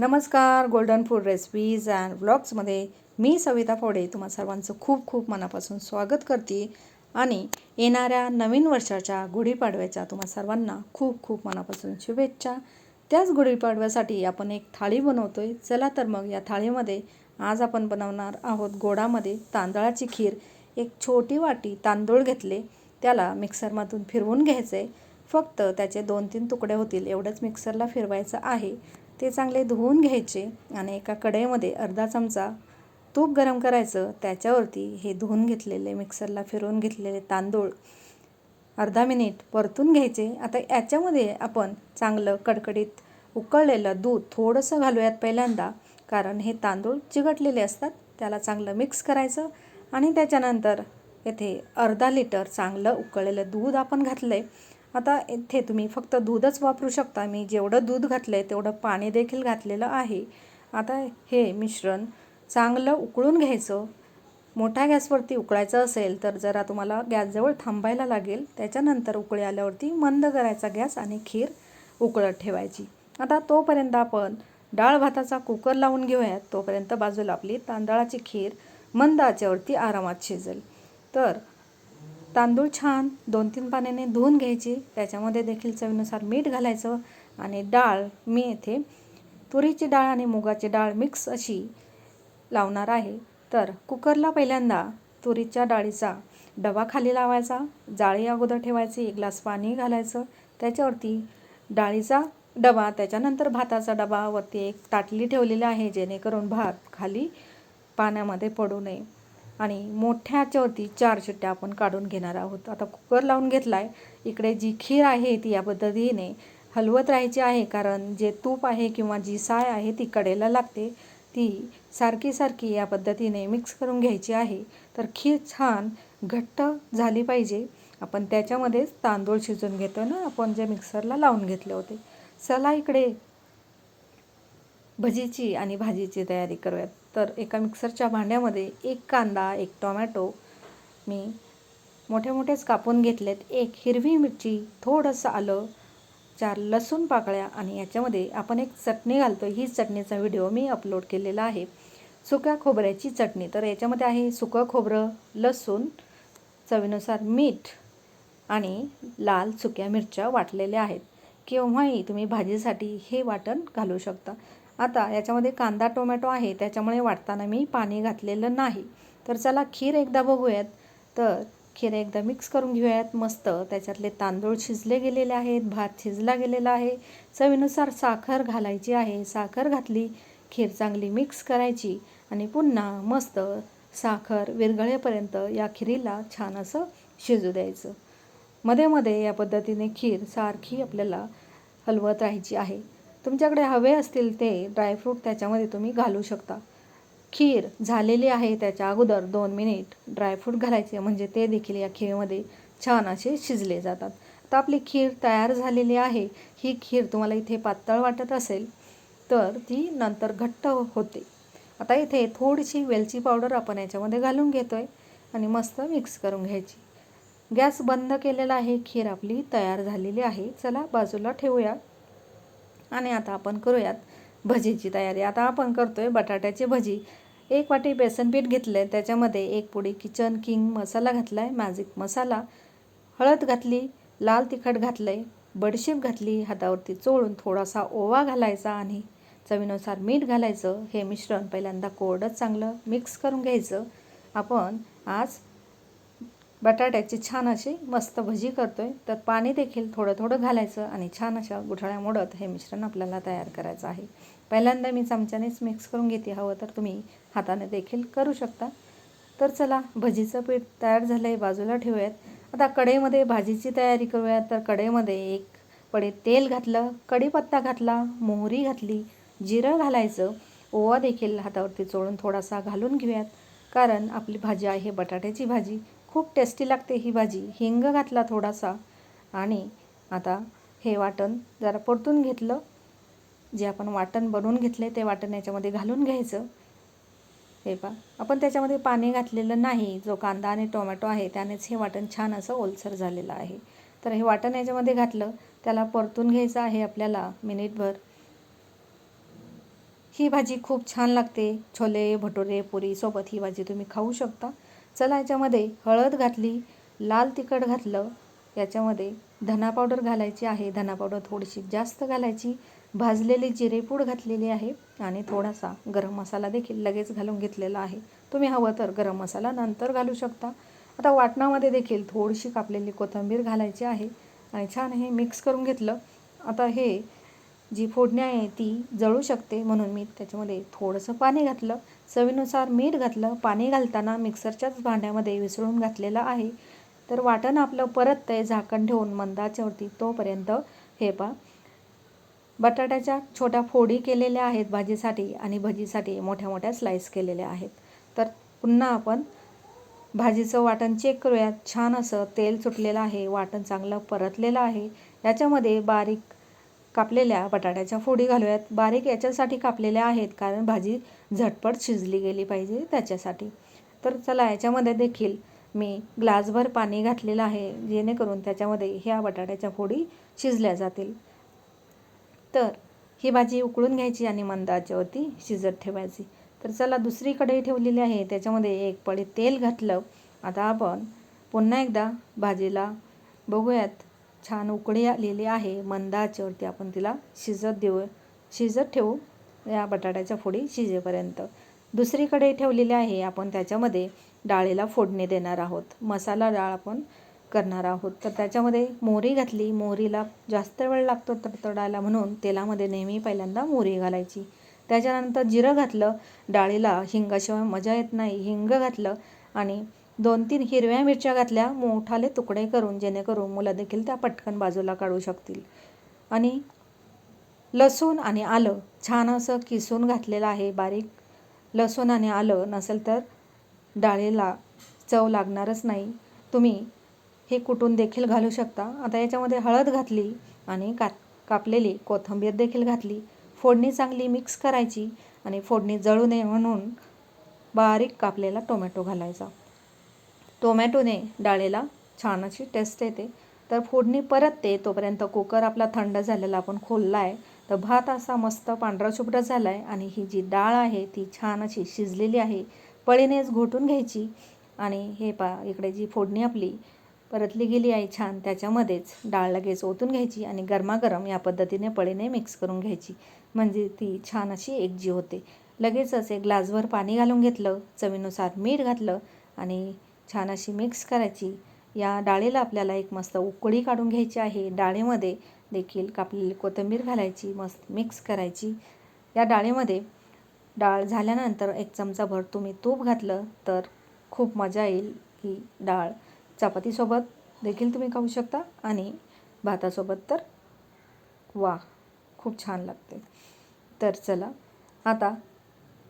नमस्कार golden food recipes and ब्लॉग्समध्ये मी सविता फोडे तुम्हा सर्वांचं खूप खूप मनापासून स्वागत करते आणि येणाऱ्या नवीन वर्षाच्या गुढीपाडव्याच्या तुम्हा सर्वांना खूप खूप मनापासून शुभेच्छा. त्याच गुढीपाडव्यासाठी आपण एक थाळी बनवतो आहे चला तर मग या थाळीमध्ये आज आपण बनवणार आहोत गोडामध्ये तांदळाची खीर. एक छोटी वाटी तांदूळ घेतले. त्याला मिक्सरमधून फिरवून घ्यायचे फक्त त्याचे दोन तीन तुकडे होतील. एवढंच मिक्सरला फिरवायचं आहे. ते चांगले धुवून घ्यायचे आणि एका कढईमध्ये अर्धा चमचा तूप गरम करायचं. त्याच्यावरती हे धुवून घेतलेले मिक्सरला फिरवून घेतलेले तांदूळ अर्धा मिनिट परतून घ्यायचे. आता याच्यामध्ये आपण चांगलं कडकडीत उकळलेलं दूध थोडंसं घालूयात पहिल्यांदा कारण हे तांदूळ चिकटलेले असतात त्याला चांगलं मिक्स करायचं आणि त्याच्यानंतर येथे अर्धा लिटर चांगलं उकळलेलं दूध आपण घातलं आहे आता इथे तुम्ही फक्त दूधच वापरू शकता. मी जेवढं दूध घातलं आहे तेवढं पाणी देखील घातलेलं आहे. आता हे मिश्रण चांगलं उकळून घ्यायचं. मोठ्या गॅसवरती उकळायचं असेल तर जरा तुम्हाला गॅसजवळ थांबायला लागेल. त्याच्यानंतर उकळी आल्यावरती मंद करायचा गॅस आणि खीर उकळत ठेवायची. आता तोपर्यंत आपण डाळ भाताचा कुकर लावून घेऊयात. तोपर्यंत बाजूला आपली तांदळाची खीर मंद आचेवरती आरामात शिजेल. तर तांदूळ छान दोन तीन पाण्याने धुवून घ्यायचे. त्याच्यामध्ये देखील चवीनुसार मीठ घालायचं आणि डाळ मी येथे तुरीची डाळ आणि मुगाची डाळ मिक्स अशी लावणार आहे. तर कुकरला पहिल्यांदा तुरीच्या डाळीचा डबा खाली लावायचा. जाळी अगोदर ठेवायची एक ग्लास पाणी घालायचं. त्याच्यावरती डाळीचा डबा त्याच्यानंतर भाताचा डबा वरती एक ताटली ठेवलेली आहे जेणेकरून भात खाली पाण्यामध्ये पडू नये. आणि मोठ्या आचेवरती चार शिट्ट्या आपण काढून घेणार आहोत. आता कुकर लावून घेतला आहे इकडे जी खीर आहे ती या पद्धतीने हलवत राहायची आहे कारण जे तूप आहे किंवा जी साय आहे ती कडेला लागते. ती सारखी सारखी या पद्धतीने मिक्स करून घ्यायची आहे. तर खीर छान घट्ट झाली पाहिजे. आपण त्याच्यामध्येच तांदूळ शिजून घेतो ना आपण जे मिक्सरला लावून घेतले होते. चला इकडे भजीची आणि भाजीची तयारी करूयात. तर एका मिक्सरच्या भांड्यामध्ये एक कांदा एक टोमॅटो मी मोठे मोठेच कापून घेतलेत. एक हिरवी मिरची थोडंसं आलं चार लसूण पाकळ्या आणि याच्यामध्ये आपण एक चटणी घालतो. ही चटणीचा व्हिडिओ मी अपलोड केलेला आहे. सुक्या खोबऱ्याची चटणी. तर याच्यामध्ये आहे सुकं खोबरं लसूण चवीनुसार मीठ आणि लाल सुक्या मिरच्या वाटलेल्या आहेत. केव्हाही तुम्ही भाजीसाठी हे वाटण घालू शकता. आता याच्यामध्ये कांदा टोमॅटो आहे त्याच्यामुळे वाटताना मी पाणी घातलेलं नाही. तर चला खीर एकदा बघूयात. तर खीर एकदा मिक्स करून घेऊयात. मस्त त्याच्यातले तांदूळ शिजले गेलेले आहेत भात शिजला गेलेला आहे. चवीनुसार साखर घालायची आहे. साखर घातली खीर चांगली मिक्स करायची आणि पुन्हा मस्त साखर विरघळेपर्यंत या खिरीला छान असं शिजू द्यायचं. मध्ये मध्ये या पद्धतीने खीर सारखी आपल्याला हलवत राहायची आहे. तुमच्याकडे हवे असतील ते ड्रायफ्रूट त्याच्यामध्ये तुम्ही घालू शकता. खीर झालेली आहे त्याच्या अगोदर दोन मिनिट ड्रायफ्रूट घालायचे म्हणजे ते देखील या खीरमध्ये छान असे शिजले जातात. तर आपली खीर तयार झालेली आहे ही खीर तुम्हाला इथे पातळ वाटत असेल तर ती नंतर घट्ट होते. आता इथे थोडीशी वेलची पावडर आपण याच्यामध्ये घालून घेतो आहे आणि मस्त मिक्स करून घ्यायची. गॅस बंद केलेला आहे खीर आपली तयार झालेली आहे. चला बाजूला ठेवूया. आणि आता आपण करूयात भजीची तयारी. आता आपण करतो आहे बटाट्याची भजी. एक वाटी बेसन पीठ घेतलं आहे त्याच्यामध्ये एक पुडी किचन किंग मसाला घातला आहे मॅजिक मसाला. हळद घातली लाल तिखट घातलं आहे बडीशेप घातली हातावरती चोळून थोडासा ओवा घालायचा आणि चवीनुसार मीठ घालायचं. हे मिश्रण पहिल्यांदा कोरडंच चांगलं मिक्स करून घ्यायचं. आपण आज बटाट्याची छान अशी मस्त भजी करतो आहे तर पाणी देखील थोडं थोडं घालायचं आणि छान अशा गुठळ्या मोडत हे मिश्रण आपल्याला तयार करायचं आहे. पहिल्यांदा मी चमच्यानेच मिक्स करून घेते. हवं तर तुम्ही हाताने देखील करू शकता. तर चला भजीचं पीठ तयार झालं आहे बाजूला ठेवूयात. आता कढईमध्ये भाजीची तयारी करूयात. तर कढईमध्ये एक पडे तेल घातलं कढीपत्ता घातला मोहरी घातली जिरं घालायचं. ओवा देखील हातावरती चोळून थोडासा घालून घेऊयात. कारण आपली भाजी आहे बटाट्याची भाजी. खूप टेस्टी लागते ही भाजी. हिंग घातला थोडासा आणि आता हे वाटण जरा परतून घेतलं. जे आपण वाटण बनवून घेतले ते वाटण याच्यामध्ये घालून घ्यायचं. हे पा आपण त्याच्यामध्ये पाणी घातलेलं नाही. जो कांदा आणि टोमॅटो आहे त्यानेच हे वाटण छान असं ओलसर झालेलं आहे. तर हे वाटण याच्यामध्ये घातलं. त्याला परतून घ्यायचं आहे आपल्याला मिनिटभर. ही भाजी खूप छान लागते. छोले भटुरे पुरीसोबत ही भाजी तुम्ही खाऊ शकता. चला याच्यामध्ये हळद घातली लाल तिखट घातलं याच्यामध्ये धना पावडर घालायची आहे. धना पावडर थोडीशी जास्त घालायची. भाजलेली जिरेपूड घातलेली आहे आणि थोडासा गरम मसाला देखील लगेच घालून घेतलेला आहे. तुम्ही हवं तर गरम मसाला नंतर घालू शकता. आता वाटणामध्ये देखील थोडीशी कापलेली कोथिंबीर घालायची आहे आणि छान हे मिक्स करून घेतलं. आता हे जी फोडणी आहे ती जळू शकते म्हणून मी त्याच्यामध्ये थोडंसं पाणी घातलं. चवीनुसार मीठ घातलं पाणी घालताना मिक्सरच्याच भांड्यामध्ये विसळून घातलेलं आहे. तर वाटण आपलं परत ते झाकण ठेवून मंदाच्यावरती तोपर्यंत हे पा बटाट्याच्या छोट्या फोडी केलेल्या आहेत भाजीसाठी आणि भजीसाठी मोठ्या मोठ्या स्लाईस केलेल्या आहेत. तर पुन्हा आपण भाजीचं वाटण चेक करूयात. छान असं तेल सुटलेलं आहे वाटण चांगलं परतलेलं आहे. याच्यामध्ये बारीक कापलेल्या बटाट्याच्या फोडी घालूयात. बारीक याच्यासाठी कापलेल्या आहेत कारण भाजी झटपट शिजली गेली पाहिजे त्याच्यासाठी. तर चला याच्यामध्ये देखील मी ग्लासभर पाणी घातलेलं आहे जेणेकरून त्याच्यामध्ये ह्या बटाट्याच्या फोडी शिजल्या जातील. तर ही भाजी उकळून घ्यायची आणि मंद आचेवरती शिजत ठेवायची. तर चला दुसरी कढई ठेवलेली आहे. त्याच्यामध्ये एक पळी तेल घातलं. आता आपण पुन्हा एकदा भाजीला बघूयात. छान उकळी आलेली आहे. मंद आचेवरती आपण तिला शिजत देऊ शिजत ठेवू या बटाट्याच्या फोडी शिजेपर्यंत. दुसरीकडे ठेवलेले ठेवलेली आहे. आपण त्याच्यामध्ये डाळीला फोडणी देणार आहोत. मसाला डाळ आपण करणार आहोत. तर त्याच्यामध्ये मोहरी घातली. मोहरीला जास्त वेळ लागतो तडतडायला म्हणून तेलामध्ये नेहमी पहिल्यांदा मोहरी घालायची. त्याच्यानंतर जिरं घातलं. डाळीला हिंगाशिवाय मजा येत नाही. हिंग घातलं आणि दोन तीन हिरव्या मिरच्या घातल्या मोठाले तुकडे करून जेणेकरून मुलं देखील त्या पटकन बाजूला काढू शकतील. आणि लसूण आणि आलं छान असं किसून घातलेलं आहे बारीक. लसूण आणि आलं नसेल तर डाळीला चव लागणारच नाही. तुम्ही हे कुटून देखील घालू शकता. आता याच्यामध्ये हळद घातली आणि का कापलेली कोथिंबीर देखील घातली. फोडणी चांगली मिक्स करायची आणि फोडणी जळू नये म्हणून बारीक कापलेला टोमॅटो घालायचा. टोमॅटोने डाळीला छान अशी टेस्ट येते. तर फोडणी परतते तोपर्यंत कुकर आपला थंड झालेला आपण खोलला आहे तर भात असा मस्त पांढरा शुभ्र झाला आहे आणि ही जी डाळ आहे ती छान अशी शिजलेली आहे. पळीनेच घोटून घ्यायची आणि हे पा इकडे जी फोडणी आपली परतली गेली आहे छान त्याच्यामध्येच डाळ लगेच ओतून घ्यायची आणि गरमागरम या पद्धतीने पळीने मिक्स करून घ्यायची. म्हणजे ती छान अशी एकजी होते. लगेचच एक ग्लासभर पाणी घालून घेतलं चवीनुसार मीठ घातलं आणि छान अशी मिक्स करायची. या डाळीला आपल्याला एक मस्त उकळी काढून घ्यायची आहे. डाळीमध्ये देखील कापलेली कोथिंबीर घालायची मस्त मिक्स करायची. या डाळीमध्ये डाळ झाल्यानंतर एक चमचाभर तुम्ही तूप घातलं तर खूप मजा येईल ही डाळ. चपातीसोबत देखील तुम्ही खाऊ शकता आणि भातासोबत तर वा खूप छान लागते. तर चला आता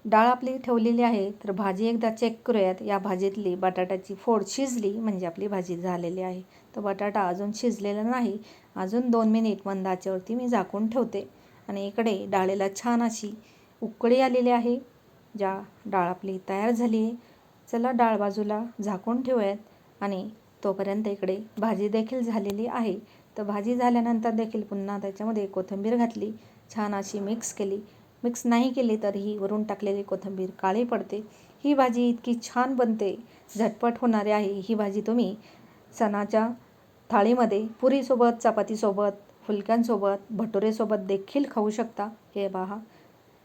डाळ आपली ठेवलेली आहे तर भाजी एकदा चेक करूयात. या भाजीतली बटाट्याची फोड शिजली म्हणजे आपली भाजी झालेली आहे. तर बटाटा अजून शिजलेला नाही. अजून दोन मिनिट मंदाच्यावरती मी झाकून ठेवते. आणि इकडे डाळीला छान अशी उकळी आलेली आहे. ज्या डाळ आपली तयार झाली आहे. चला डाळ बाजूला झाकून ठेवूयात. आणि तोपर्यंत इकडे भाजी देखील झालेली आहे. तर भाजी झाल्यानंतर देखील पुन्हा त्याच्यामध्ये कोथिंबीर घातली. छान अशी मिक्स केली. मिक्स नाही केली तरीही वरून टाकलेली कोथिंबीर काळी पडते. ही भाजी इतकी छान बनते. झटपट होणारी आहे. ही भाजी तुम्ही सणाच्या थाळीमध्ये पुरीसोबत चपातीसोबत फुलक्यांसोबत भटुरेसोबत देखील खाऊ शकता. हे पहा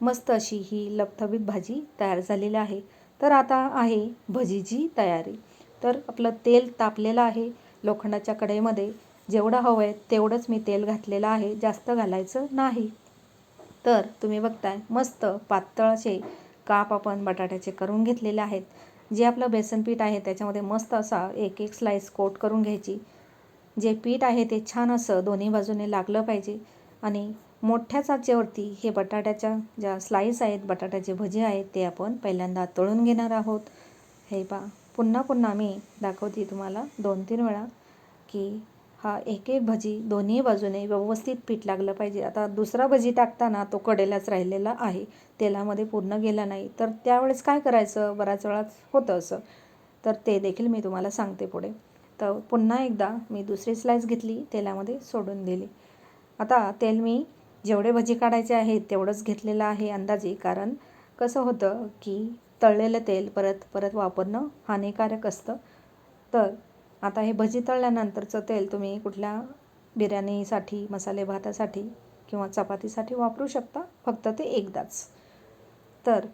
मस्त अशी ही लपथबीत भाजी तयार झालेली आहे. तर आता आहे भजीची तयारी. तर आपलं तेल तापलेलं आहे. लोखंडाच्या कढईमध्ये जेवढं हवं आहे तेवढंच मी तेल घातलेलं आहे. जास्त घालायचं नाही. तर तुम्ही बघताय मस्त पातळ असे काप आपण बटाट्याचे करून घेतलेले आहेत. जे आपलं बेसन पीठ आहे त्याच्यामध्ये मस्त असा एक एक स्लाईस कोट करून घ्यायची. जे पीठ आहे ते छान असं दोन्ही बाजूने लागलं पाहिजे. आणि मोठ्या चाचेवरती हे बटाट्याच्या ज्या स्लाईस आहेत बटाट्याचे भजे आहेत ते आपण पहिल्यांदा तळून घेणार आहोत. हे पा पुन्हा पुन्हा मी दाखवते तुम्हाला दोन तीन वेळा की हा एक एक भजी दोन्ही बाजूने व्यवस्थित पीठ लागलं पाहिजे. आता दुसरा भजी टाकताना तो कडेलाच राहिलेला आहे. तेलामध्ये पूर्ण गेला नाही. तर त्यावेळेस काय करायचं? बऱ्याच वेळात होतं असं. तर ते देखील मी तुम्हाला सांगते पुढे. तर पुन्हा एकदा मी दुसरी स्लाईस घेतली तेलामध्ये सोडून दिली. आता तेल मी जेवढे भजी काढायचे आहेत तेवढंच घेतलेलं आहे अंदाजे. कारण कसं होतं की तळलेलं तेल परत परत वापरणं हानिकारक असतं. तर आता हे भजी तळल्यानंतरचं तेल तुम्ही कुठल्या बिर्याणीसाठी मसाले भातासाठी किंवा चपातीसाठी वापरू शकता? फक्त ते एकदाच. तर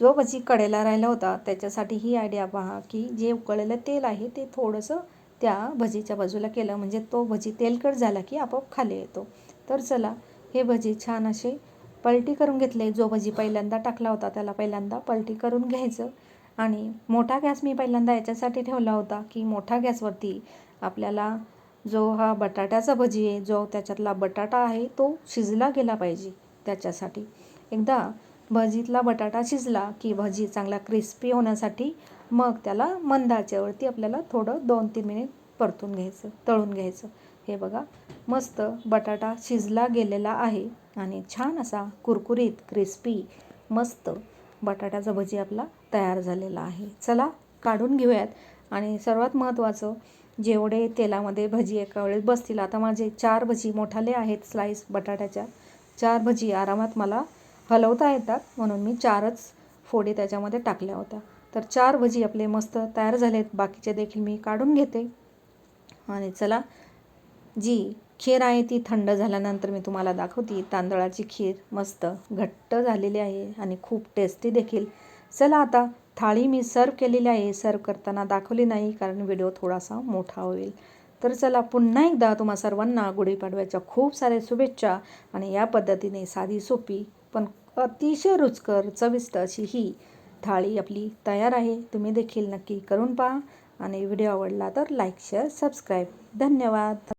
जो भजी कडेला राहिला होता त्याच्यासाठी ही आयडिया पहा की जे उकळलेलं तेल आहे ते थोडंसं त्या भजीच्या बाजूला केलं. म्हणजे तो भजी तेलकट झाला की आपोआप खाली येतो. तर चला हे भजी छान असे पलटी करून घेतले. जो भजी पहिल्यांदा टाकला होता त्याला पहिल्यांदा पलटी करून घ्यायचं. आणि मोठा गॅस मी पहिल्यांदा याच्यासाठी ठेवला होता की मोठा गॅसवरती आपल्याला जो हा बटाट्याचा भजी आहे जो त्याच्यातला बटाटा आहे तो शिजला गेला पाहिजे त्याच्यासाठी. एकदा भजीतला बटाटा शिजला की भजी चांगला क्रिस्पी होण्यासाठी मग त्याला मंद आचेवरती आपल्याला थोडं दोन तीन मिनिट परतून घ्यायचं तळून घ्यायचं. हे बघा मस्त बटाटा शिजला गेलेला आहे आणि छान असा कुरकुरीत क्रिस्पी मस्त बटाट्याचा भजी आपला तयार झालेला आहे. चला काढून घेऊयात. आणि सर्वात महत्त्वाचं जेवढे तेलामध्ये भजी एका वेळेस बसतील आता माझे चार भजी मोठाले आहेत स्लाईस बटाट्याच्या. चार भजी आरामात मला हलवता येतात म्हणून मी चारच फोडी त्याच्यामध्ये टाकल्या होत्या. तर चार भजी आपले मस्त तयार झालेत. बाकीचे देखील मी काढून घेते. आणि चला जी खीर आहे ती थंड झाल्यानंतर मी तुम्हाला दाखवते. तांदळाची खीर मस्त घट्ट झालेली आहे आणि खूप टेस्टी देखील. चला आता थाळी मी सर्व केलेली आहे. सर्व करताना दाखवली नाही कारण व्हिडिओ थोडासा मोठा होईल. तर चला पुन्हा एकदा तुम्हा सर्वांना गुढीपाडव्याच्या खूप साऱ्या शुभेच्छा आणि या पद्धतीने साधी सोपी पण अतिशय रुचकर चविष्ट अशी ही थाळी आपली तयार आहे. तुम्ही देखील नक्की करून पहा आणि व्हिडिओ आवडला तर लाईक शेअर सबस्क्राईब. धन्यवाद.